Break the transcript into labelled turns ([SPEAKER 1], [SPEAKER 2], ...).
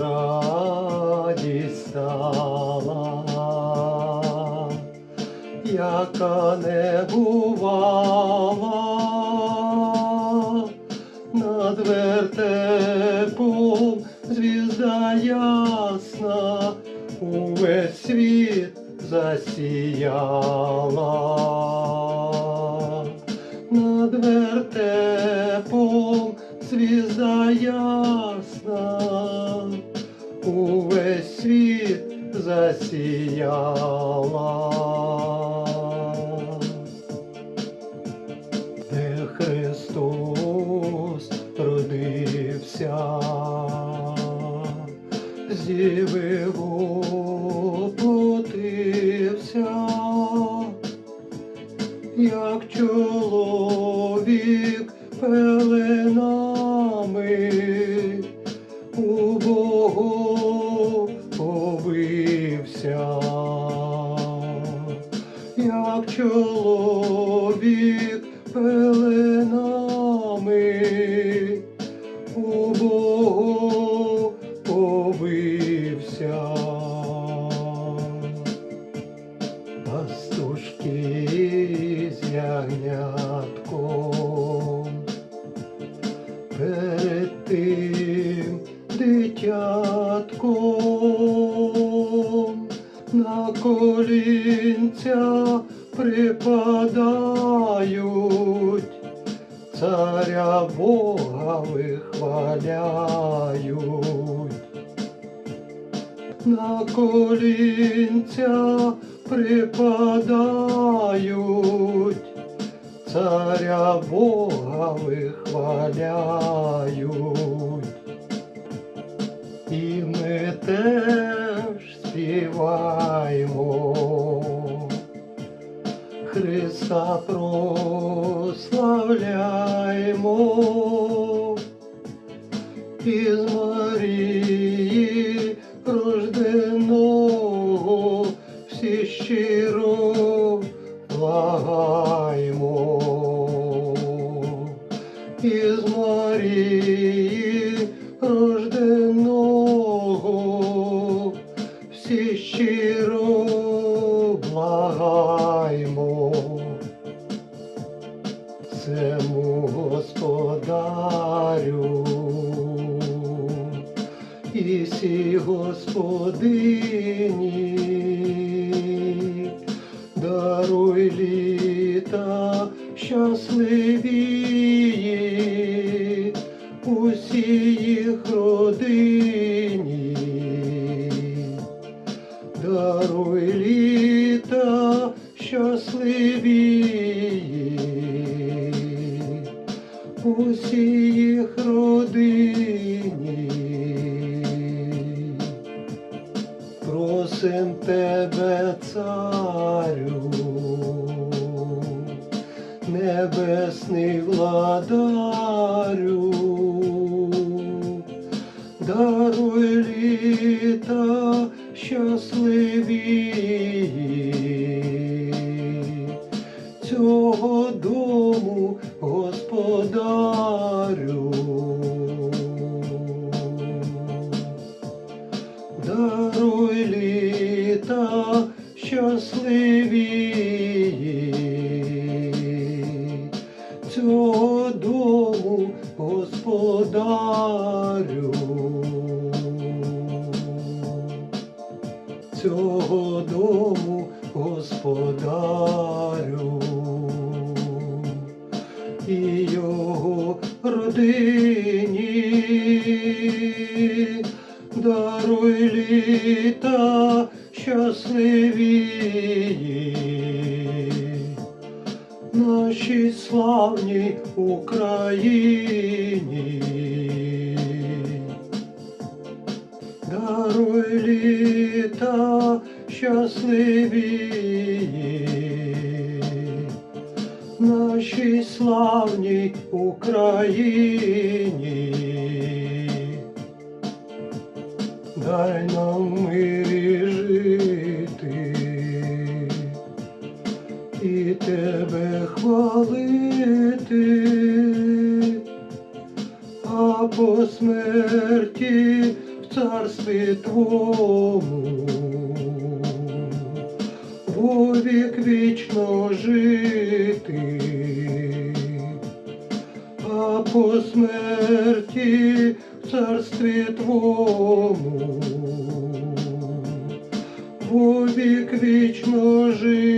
[SPEAKER 1] радість стала, яка не бувала, над вертепом звізда ясна, увесь світ засіяла. Засіяла. Де Христос родився, зіви воплотився, як чоловік пеленами як чоловік пеленами у Богу побився. Пастушки з ягнятком перед тим дитятком колінця припадають, царя Бога вихваляють на колінця припадають, царя Бога вихваляють. І ми теж співаємо, Христа прославляємо із Марії рожденого всі щиро благаємо. Із Марії сій господині, даруй літа щасливії усій небесний владарю, даруй літа щасливі. Цього дому, господарю. Даруй літа щасливі дому, господарю. Цього дому, господарю і його родині, даруй літа щасливі, нашій славній Україні. Даруй літа щасливі, нашій славній Україні. Дай нам в Смерті в царстві Твому, вовік вічно жити, а по смерті в царстві Твому, вовік вічно жити.